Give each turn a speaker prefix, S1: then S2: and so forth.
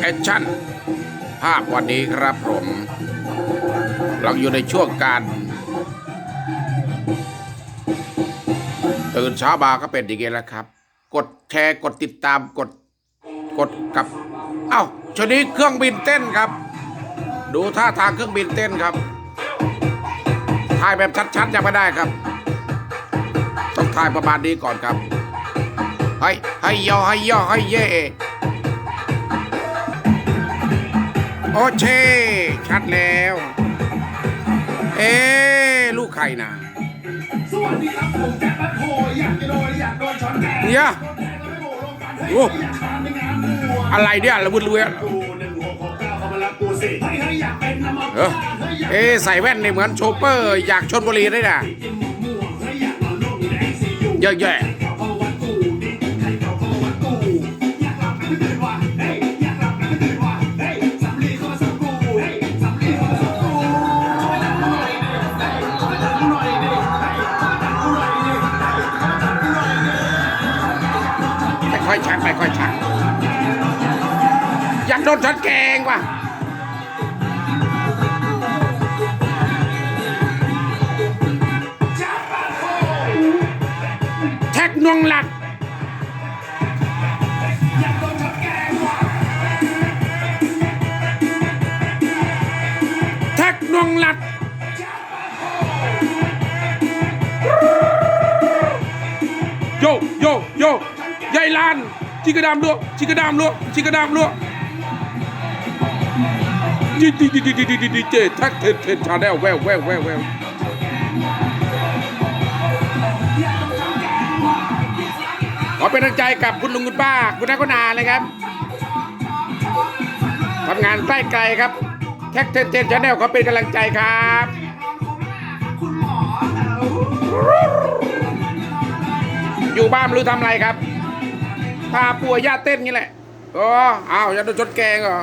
S1: แอคชั่น ภาพวันนี้ครับผม เราอยู่ในช่วงการตื่นเช้ามาก็เป็นอย่างนี้แล้วครับ กดแชร์กดติดตามกดกดกับเอ้าชนี้เครื่องบินเต้นครับ ดูท่าทางเครื่องบินเต้นครับถ่ายแบบชัดๆยังไม่ได้ครับ ต้องถ่ายประมาณนี้ก่อนครับ ให้ให้ย่อให้ย่อให้เย่ โอเชชัดแล้ว เอ๊ะลูกใครนะ
S2: สวัสดีครับผมแจ็คแป๊บโฮอยากจะโดนอยากโดนช้อนแกง
S1: เนี่ย
S2: แกงก็ไม่โบลงกันให้
S1: โอ้
S2: อยากทานในงานบัว
S1: อะไรเนี่ยระบุดเรือ
S2: กูหนึ่งหกหกเก้าเข้ามารับกูสิให้ให้อยากเป็นน้ำมัน
S1: เออเอ๊ะใส่แว่นนี่เหมือนโชเปอร์ อยากชนบุรีด้วยนะ
S2: กินหมกม่ว ค่อยชัก
S1: ไม่ค่อยชัก อยากโดนช้อนแกงว่ะแท็กนวงหลักแท็กนวงหลักโยโยโย ยายลานจิกระดามลวกจิกระดามลวกจิกระดามลวกดีดีดีดีดีดีดีเจแท็กเทนเทนชาแนลแววแววแววแววขอเป็นกำลังใจกับคุณลุงคุณป้า คุณน้าคุณอาเลยครับทำงานใกล้ไกลครับแท็กเทนเทนชาแนลขอเป็นกำลังใจครับอยู่บ้านไม่รู้ทำอะไรครับ พาปัวย่าเต้นนี่แหละอ๋ออ้าวจะโดนชนแกงเหรอ